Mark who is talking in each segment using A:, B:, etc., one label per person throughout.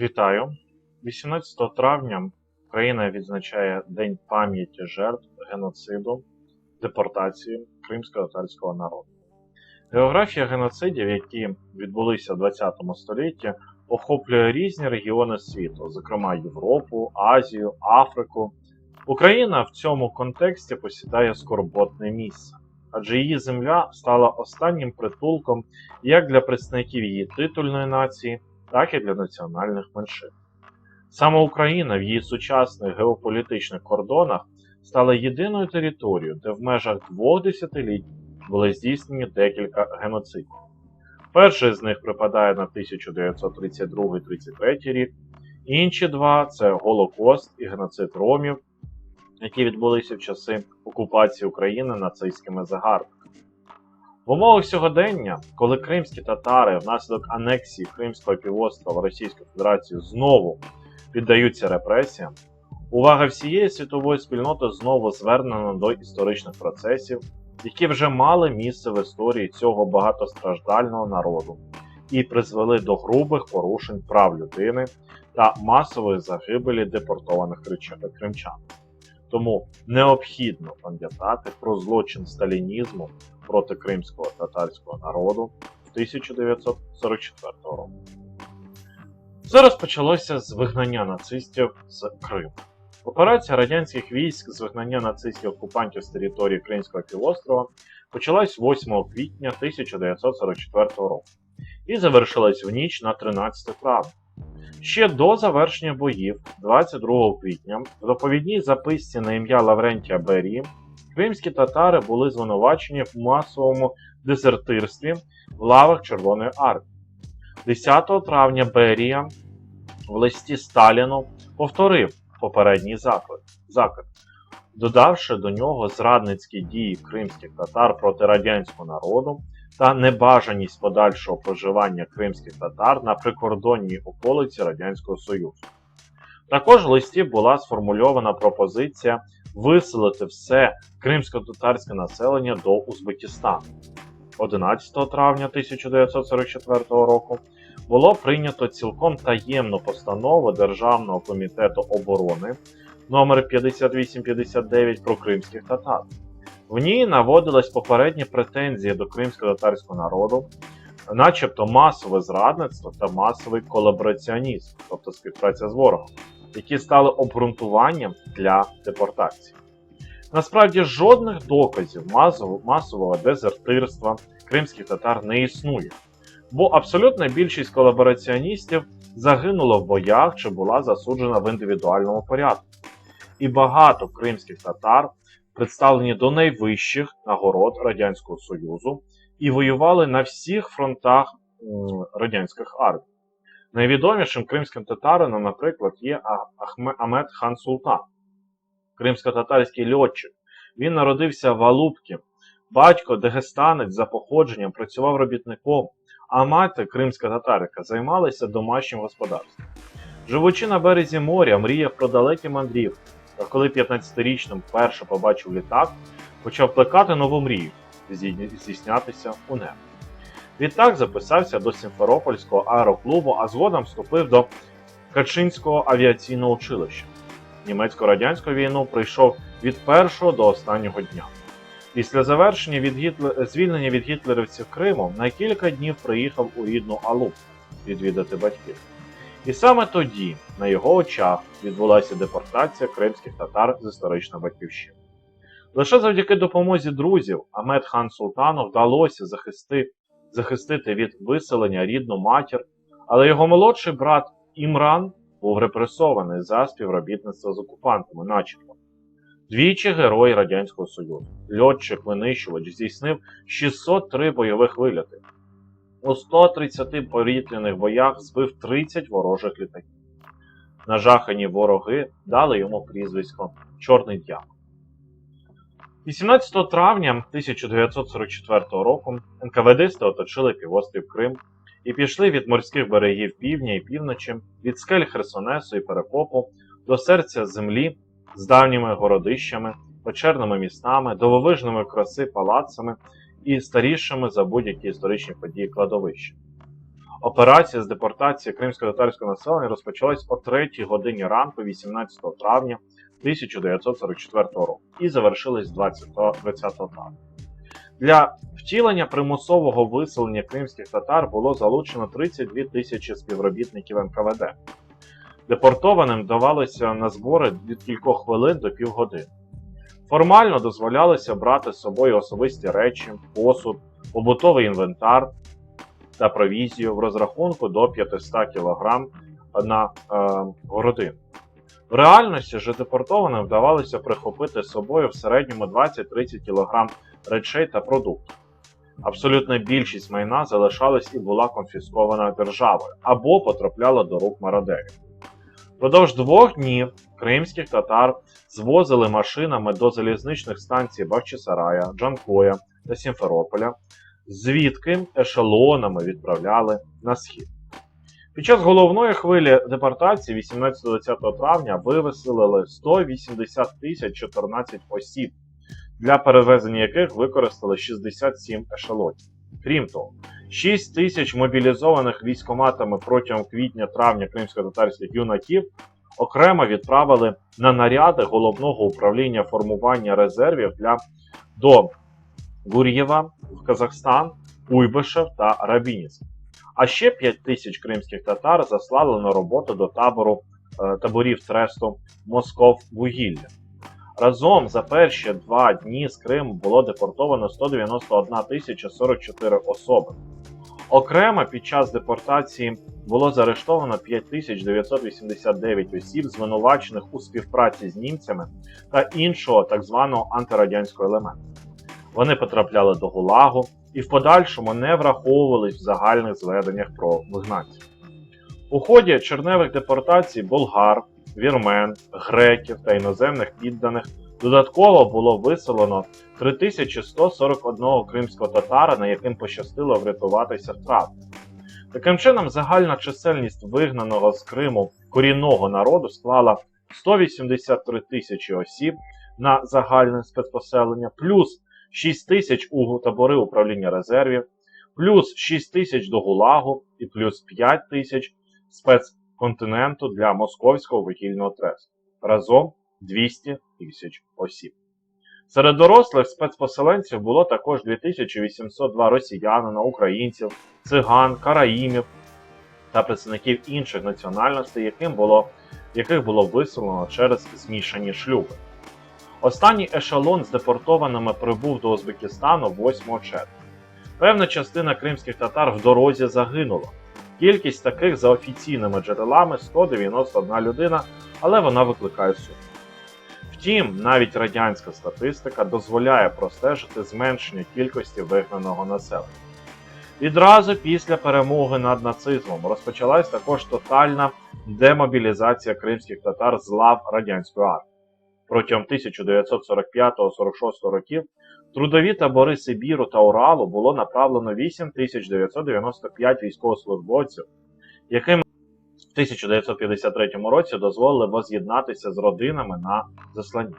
A: Вітаю! 18 травня Україна відзначає День пам'яті жертв геноциду, депортації кримсько-татарського народу. Географія геноцидів, які відбулися в ХХ столітті, охоплює різні регіони світу, зокрема Європу, Азію, Африку. Україна в цьому контексті посідає скорботне місце, адже її земля стала останнім притулком як для представників її титульної нації, так і для національних меншин. Саме Україна в її сучасних геополітичних кордонах стала єдиною територією, де в межах двох десятиліть були здійснені декілька геноцидів. Перший з них припадає на 1932-33 рік, інші два це Голокост і геноцид ромів, які відбулися в часи окупації України нацистськими загарбниками. В умовах сьогодення, коли кримські татари внаслідок анексії Кримського півострова Російської Федерації знову піддаються репресіям, увага всієї світової спільноти знову звернена до історичних процесів, які вже мали місце в історії цього багатостраждального народу і призвели до грубих порушень прав людини та масової загибелі депортованих кримчан. Тому необхідно пам'ятати про злочин сталінізму проти кримського татарського народу 1944 року. Все розпочалося з вигнання нацистів з Криму. Операція радянських військ з вигнання нацистських окупантів з території Кримського півострова почалась 8 квітня 1944 року і завершилась в ніч на 13 травня. Ще до завершення боїв, 22 квітня, в доповідній записці на ім'я Лаврентія Берії, кримські татари були звинувачені в масовому дезертирстві в лавах Червоної армії. 10 травня Берія в листі Сталіну повторив попередній заклик, заклик, додавши до нього зрадницькі дії кримських татар проти радянського народу та небажаність подальшого проживання кримських татар на прикордонній околиці Радянського Союзу. Також в листі була сформульована пропозиція виселити все кримсько-татарське населення до Узбекистану. 11 травня 1944 року було прийнято цілком таємну постанову Державного комітету оборони номер 5859 про кримських татар. В ній наводились попередні претензії до кримсько-татарського народу, начебто масове зрадництво та масовий колабораціонізм, тобто співпраця з ворогом, які стали обґрунтуванням для депортації. Насправді жодних доказів масового, дезертирства кримських татар не існує, бо абсолютна більшість колабораціоністів загинула в боях чи була засуджена в індивідуальному порядку. І багато кримських татар представлені до найвищих нагород Радянського Союзу і воювали на всіх фронтах радянських армій. Найвідомішим кримським татарином, наприклад, є А- Ахме- Амет Хан Султан, кримсько-татарський льотчик. Він народився в Алубці. Батько дагестанець за походженням працював робітником, а мати, кримська татарка, займалася домашнім господарством. Живучи на березі моря, мріяв про далекі мандрівки, а коли 15-річним вперше побачив літак, почав плекати нову мрію здійснятися у небо. Відтак записався до Сімферопольського аероклубу, а згодом вступив до Качинського авіаційного училища. Німецько-радянську війну прийшов від першого до останнього дня. Після завершення від Гітле... звільнення від гітлерівців Криму на кілька днів приїхав у рідну Алуб відвідати батьків. І саме тоді, на його очах, відбулася депортація кримських татар з історичної батьківщини. Лише завдяки допомозі друзів Амед хан Султану вдалося захисти... захистити від виселення рідну матір, але його молодший брат Імран був репресований за співробітництво з окупантами, начебто. Двічі герой Радянського Союзу. Льотчик-винищувач здійснив 603 бойових вильоти. У 130 повітряних боях збив 30 ворожих літаків. Нажахані вороги дали йому прізвисько Чорний Дьявол. 18 травня 1944 року НКВДсти оточили півострів Крим і пішли від морських берегів півдня і півночі, від скель Херсонесу і Перекопу до серця землі з давніми городищами, печерними містами, дивовижними краси палацами і старішими за будь-які історичні події кладовища. Операція з депортації кримсько-татарського населення розпочалась о 3 годині ранку 18 травня 1944 року і завершилась 20, 20 травня. Для втілення примусового виселення кримських татар було залучено 32 тисячі співробітників НКВД. Депортованим давалося на збори від кількох хвилин до півгодини. Формально дозволялося брати з собою особисті речі, посуд, побутовий інвентар та провізію в розрахунку до 500 кг на е, городину. В реальності ж депортованим вдавалося прихопити з собою в середньому 20-30 кг речей та продуктів. Абсолютна більшість майна залишалась і була конфіскована державою або потрапляла до рук мародерів. Впродовж двох днів кримських татар звозили машинами до залізничних станцій Бахчисарая, Джанкоя та Сімферополя, звідки ешелонами відправляли на схід. Під час головної хвилі депортації 18-20 травня вивеселили 180 тисяч 14 осіб, для перевезення яких використали 67 ешелонів. Крім того, 6 тисяч мобілізованих військоматами протягом квітня-травня кримсько-татарських юнаків окремо відправили на наряди головного управління формування резервів для до Гур'єва в Казахстан, Куйбишев та Рабініс. А ще 5 тисяч кримських татар заслали на роботу до табору е, таборів тресту Москов вугілля. Разом за перші два дні з Криму було депортовано 191 тисяча 44 особи. Окремо під час депортації було заарештовано 5989 осіб, звинувачених у співпраці з німцями та іншого так званого антирадянського елементу. Вони потрапляли до ГУЛАГу і в подальшому не враховувались в загальних зведеннях про вигнанців. У ході черневих депортацій болгар, вірмен, греків та іноземних підданих додатково було виселено 3141 кримського татарина, яким пощастило врятуватися втрат. Таким чином, загальна чисельність вигнаного з Криму корінного народу склала 183 тисячі осіб на загальне спецпоселення, плюс 6 тисяч у табори управління резервів, плюс 6 тисяч до ГУЛАГу і плюс 5 тисяч спецконтиненту для московського вугільного тресту. Разом 200 тисяч осіб. Серед дорослих спецпоселенців було також 2802 росіянина, українців, циган, караїмів та представників інших національностей, яким було, яких було виселено через змішані шлюби. Останній ешелон з депортованими прибув до Узбекистану 8 червня. Певна частина кримських татар в дорозі загинула. Кількість таких за офіційними джерелами 191 людина, але вона викликає сумнів. Втім, навіть радянська статистика дозволяє простежити зменшення кількості вигнаного населення. Відразу після перемоги над нацизмом розпочалась також тотальна демобілізація кримських татар з лав радянської армії. Протягом 1945-46 років трудові табори Сибіру та Уралу було направлено 8995 військовослужбовців, яким в 1953 році дозволили воз'єднатися з родинами на засланні.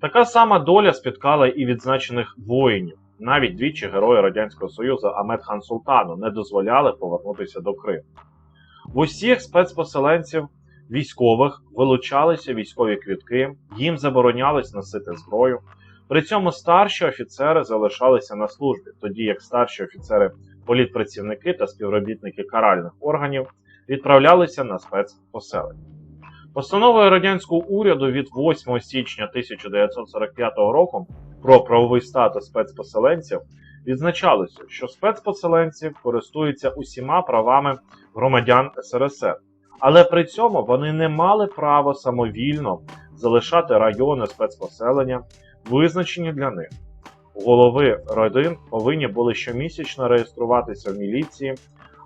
A: Така сама доля спіткала і відзначених воїнів. Навіть двічі герої Радянського Союзу Амет Хан Султану не дозволяли повернутися до Криму. В усіх спецпоселенців військових вилучалися військові квітки, їм заборонялось носити зброю. При цьому старші офіцери залишалися на службі, тоді як старші офіцери, політпрацівники та співробітники каральних органів відправлялися на спецпоселення. Постановою радянського уряду від 8 січня 1945 року про правовий статус спецпоселенців відзначалося, що спецпоселенці користуються усіма правами громадян СРСР, але при цьому вони не мали права самовільно залишати райони спецпоселення, визначені для них. Голови родин повинні були щомісячно реєструватися в міліції,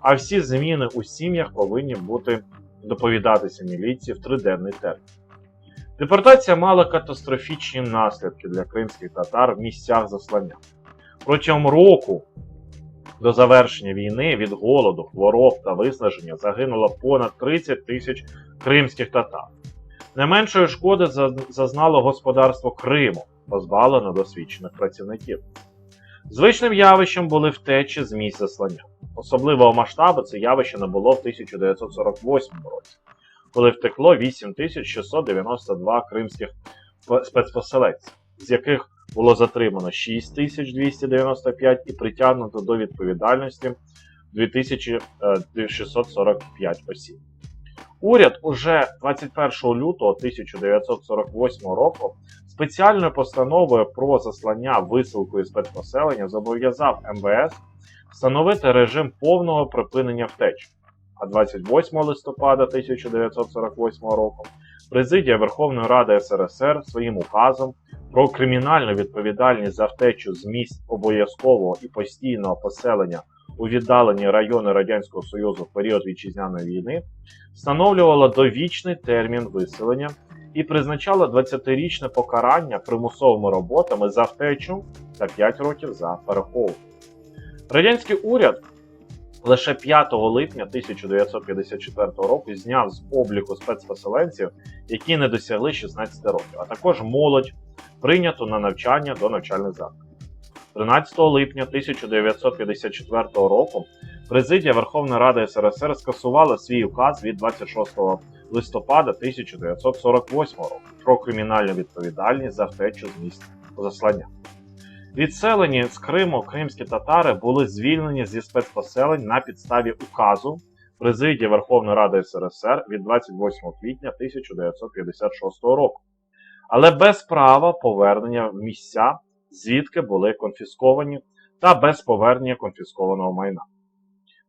A: а всі зміни у сім'ях повинні бути доповідатися міліції в триденний термін. Депортація мала катастрофічні наслідки для кримських татар в місцях заслання. Протягом року до завершення війни від голоду, хвороб та виснаження загинуло понад 30 тисяч кримських татар. Не меншої шкоди зазнало господарство Криму, позбавлено досвідчених працівників. Звичним явищем були втечі з місць заслання. Особливого масштабу це явище набуло в 1948 році, коли втекло 8692 кримських спецпоселенців, з яких було затримано 6295 і притягнуто до відповідальності 2645 осіб. Уряд уже 21 лютого 1948 року спеціальною постановою про заслання висилку і спецпоселення зобов'язав МВС встановити режим повного припинення втеч. А 28 листопада 1948 року президія Верховної Ради СРСР своїм указом про кримінальну відповідальність за втечу з місць обов'язкового і постійного поселення у віддалені райони Радянського Союзу в період вітчизняної війни встановлювала довічний термін виселення і призначала 20-річне покарання примусовими роботами за втечу та 5 років за переховування. Радянський уряд лише 5 липня 1954 року зняв з обліку спецпоселенців, які не досягли 16 років, а також молодь, прийняту на навчання до навчальних закладів. 13 липня 1954 року президія Верховної Ради СРСР скасувала свій указ від 26 листопада 1948 року про кримінальну відповідальність за втечу з місць заслання. Відселені з Криму кримські татари були звільнені зі спецпоселень на підставі указу президії Верховної Ради СРСР від 28 квітня 1956 року, але без права повернення в місця, звідки були конфісковані, та без повернення конфіскованого майна.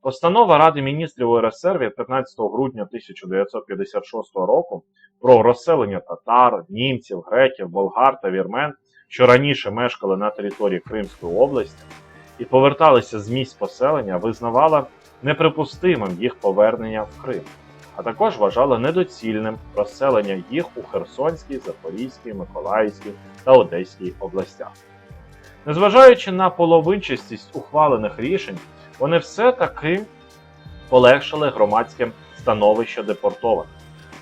A: Постанова Ради міністрів УРСР від 15 грудня 1956 року про розселення татар, німців, греків, болгар та вірмен, що раніше мешкали на території Кримської області і поверталися з місць поселення, визнавала неприпустимим їх повернення в Крим, а також вважала недоцільним розселення їх у Херсонській, Запорізькій, Миколаївській та Одеській областях. Незважаючи на половинчастість ухвалених рішень, вони все-таки полегшили громадське становище депортованих,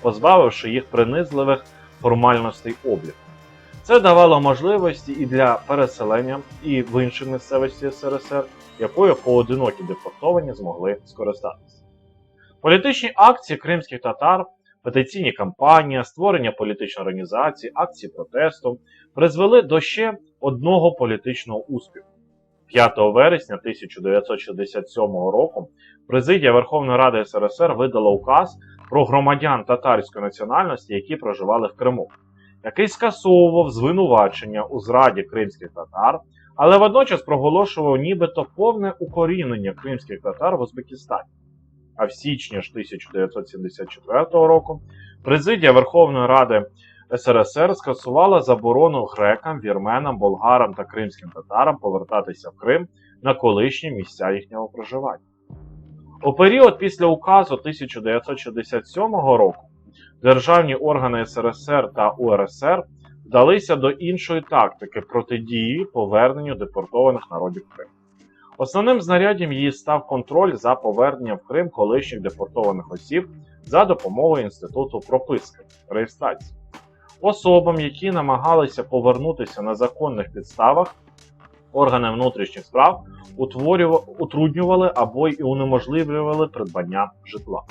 A: позбавивши їх принизливих формальностей обліку. Це давало можливості і для переселення, і в інші місцевості СРСР, якою поодинокі депортовані змогли скористатися. Політичні акції кримських татар, петиційні кампанії, створення політичної організації, акції протесту призвели до ще одного політичного успіху. 5 вересня 1967 року президія Верховної Ради СРСР видала указ про громадян татарської національності, які проживали в Криму, який скасовував звинувачення у зраді кримських татар, але водночас проголошував нібито повне укорінення кримських татар в Узбекистані. А в січні ж 1974 року президія Верховної Ради СРСР скасувала заборону грекам, вірменам, болгарам та кримським татарам повертатися в Крим на колишні місця їхнього проживання. У період після указу 1967 року державні органи СРСР та УРСР вдалися до іншої тактики протидії поверненню депортованих народів в Крим. Основним знаряддям її став контроль за поверненням в Крим колишніх депортованих осіб за допомогою інституту прописки реєстрації. Особам, які намагалися повернутися на законних підставах, органи внутрішніх справ утворюва- утруднювали або й унеможливлювали придбання житла.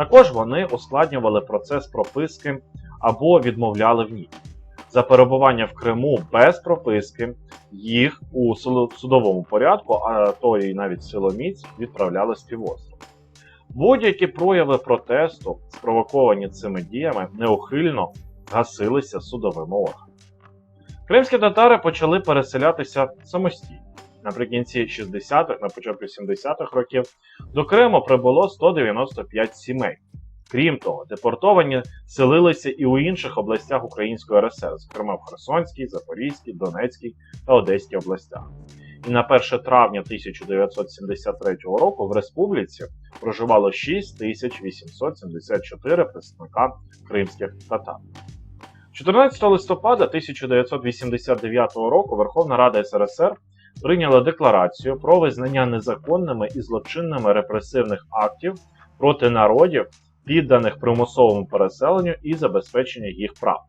A: Також вони ускладнювали процес прописки або відмовляли в ній. За перебування в Криму без прописки їх у судовому порядку, а то і навіть силоміць, відправляли з. Будь-які прояви протесту, спровоковані цими діями, неухильно гасилися судовими органами. Кримські татари почали переселятися самостійно. Наприкінці 60-х, на початку 70-х років до Криму прибуло 195 сімей. Крім того, депортовані селилися і у інших областях Української РСР, зокрема в Херсонській, Запорізькій, Донецькій та Одеській областях. І на 1 травня 1973 року в республіці проживало 6874 представника кримських татар. 14 листопада 1989 року Верховна Рада СРСР прийняла декларацію про визнання незаконними і злочинними репресивних актів проти народів, підданих примусовому переселенню і забезпечення їх прав,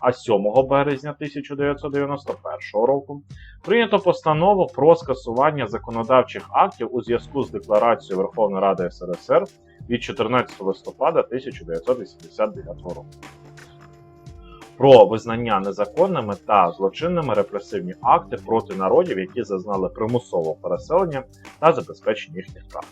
A: А 7 березня 1991 року прийнято постанову про скасування законодавчих актів у зв'язку з декларацією Верховної Ради СРСР від 14 листопада 1989 року про визнання незаконними та злочинними репресивні акти проти народів, які зазнали примусового переселення та забезпечення їхніх прав.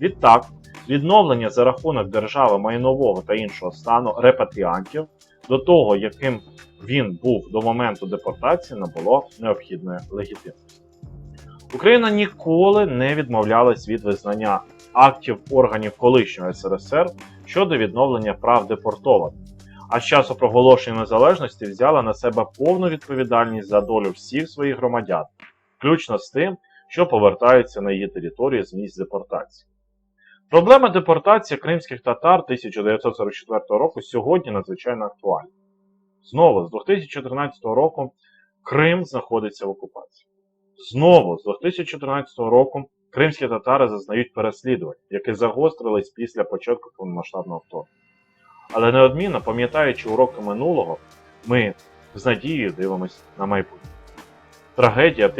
A: Відтак, відновлення за рахунок держави майнового та іншого стану репатріантів до того, яким він був до моменту депортації, набуло необхідної легітимності. Україна ніколи не відмовлялась від визнання актів органів колишнього СРСР щодо відновлення прав депортованих, а з часу проголошення незалежності взяла на себе повну відповідальність за долю всіх своїх громадян, включно з тим, що повертаються на її територію з місць депортації. Проблема депортації кримських татар 1944 року сьогодні надзвичайно актуальна. Знову з 2014 року Крим знаходиться в окупації. Знову з 2014 року кримські татари зазнають переслідувань, які загострились після початку повномасштабного вторгнення. Але неодмінно, пам'ятаючи уроки минулого, ми з надією дивимося на майбутнє. Трагедія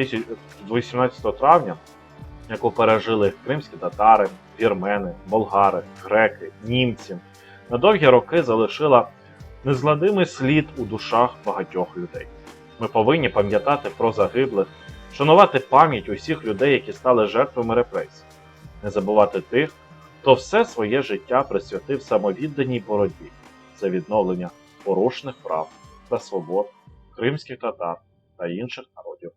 A: 18 травня, яку пережили кримські татари, вірмени, болгари, греки, німці, на довгі роки залишила незгладимий слід у душах багатьох людей. Ми повинні пам'ятати про загиблих, шанувати пам'ять усіх людей, які стали жертвами репресій, не забувати тих, хто все своє життя присвятив самовідданій боротьбі за відновлення порушених прав та свобод кримських татар та інших народів.